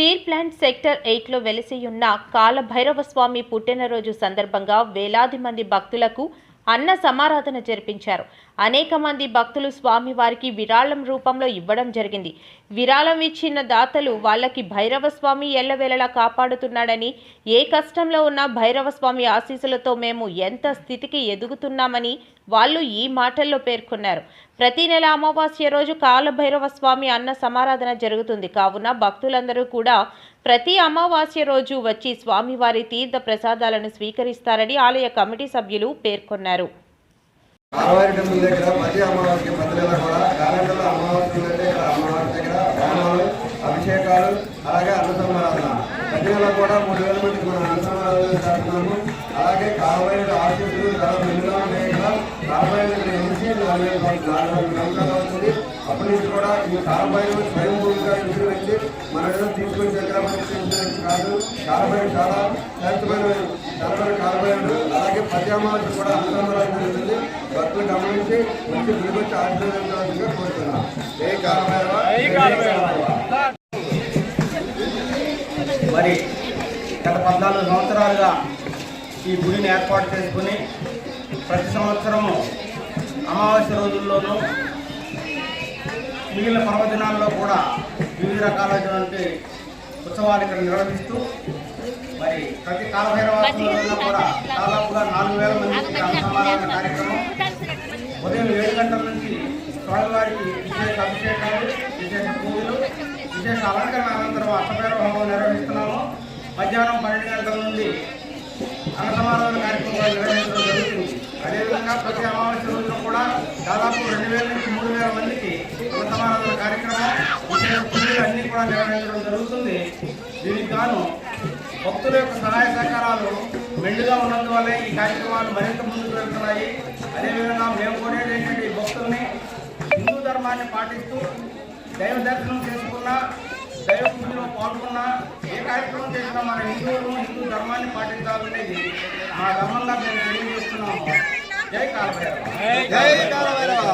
Steel plant sector ఎయిట్లో వెలిసియున్న కాలభైరవస్వామి పుట్టినరోజు సందర్భంగా వేలాది మంది భక్తులకు అన్న సమారాధన జరిపించారు. అనేక మంది భక్తులు స్వామివారికి విరాళం రూపంలో ఇవ్వడం జరిగింది. విరాళం ఇచ్చిన దాతలు వాళ్ళకి భైరవ స్వామి ఎల్లవేళలా కాపాడుతున్నాడని ఏ కష్టంలో ఉన్న భైరవ స్వామి ఆశీస్సులతో మేము ఎంత స్థితికి ఎదుగుతున్నామని వాళ్ళు ఈ మాటల్లో పేర్కొన్నారు. ప్రతి నెల అమావాస్య రోజు కాలభైరవ స్వామి అన్న సమారాధన జరుగుతుంది. కావున భక్తులందరూ కూడా ప్రతి అమావాస్య రోజు వచ్చి స్వామివారి తీర్థ ప్రసాదాలను స్వీకరిస్తారని ఆలయ కమిటీ సభ్యులు పేర్కొన్నారు. అభిషేకాలు అలాగే అన్నసంబరాధన ప్రతి నెల కూడా మూడు వేల మందికి అన్నసంబరాధన చేస్తున్నాము అలాగే ఆశీస్సులు చాలా మెండుగా ఉన్నాయి అప్పటి నుంచి కూడా ఈ కాలమైన స్వయంభూమిగా ఇన్సూరెన్స్ మన ఏదో తీసుకొని ఇన్సూరెన్స్ కాదు. కాలమైన చాలా శాంతమైన చాలా కాలమైన అలాగే అమావాస్య కూడా అన్నసంబరాధన జరుగుతుంది. భక్తులు గమనించి మంచి గుడికొచ్చి ఆశీర్వదించాల్సిందిగా కోరుతున్నాం. ఏ కాలభైరవ మరి గత పద్నాలుగు సంవత్సరాలుగా ఈ గుడిని ఏర్పాటు చేసుకుని ప్రతి సంవత్సరము అమావాస్య రోజుల్లోనూ మిగిలిన పర్వదినాల్లో కూడా వివిధ రకాలైనటువంటి ఉత్సవాలు ఇక్కడ నిర్వహిస్తూ మరి ప్రతి కాలభైరవాసంలో కూడా దాదాపుగా నాలుగు వేల మంది సమాధాన కార్యక్రమం. ఉదయం ఏడు గంటల నుంచి స్వామివారికి విశేష అభిషేకాలు విశేష పూజలు విశేష అలంకరణ అనంతరం అష్టభైరవ హోమం నిర్వహిస్తున్నాము. మధ్యాహ్నం పన్నెండు గంటల నుండి అన్నసమారాధన కార్యక్రమాలు నిర్వహించడం జరుగుతుంది. అదేవిధంగా గాను భక్తుల యొక్క సహాయ సహకారాలు మెండుగా ఉన్నందువల్లే ఈ కార్యక్రమాలు మరింత ముందుకు వెళ్తున్నాయి. అదేవిధంగా మేము కోరేది ఏంటంటే ఈ భక్తుల్ని హిందూ ధర్మాన్ని పాటిస్తూ దైవ దర్శనం చేసుకున్నా దైవ పూజలో పాల్గొన్నా ఏ కార్యక్రమం చేసినా మన హిందువులు హిందూ ధర్మాన్ని పాటించాలనేది మా ధర్మంగా మేము తెలియజేస్తున్నాము జై కాలభైరవ. జై కాలభైరవ.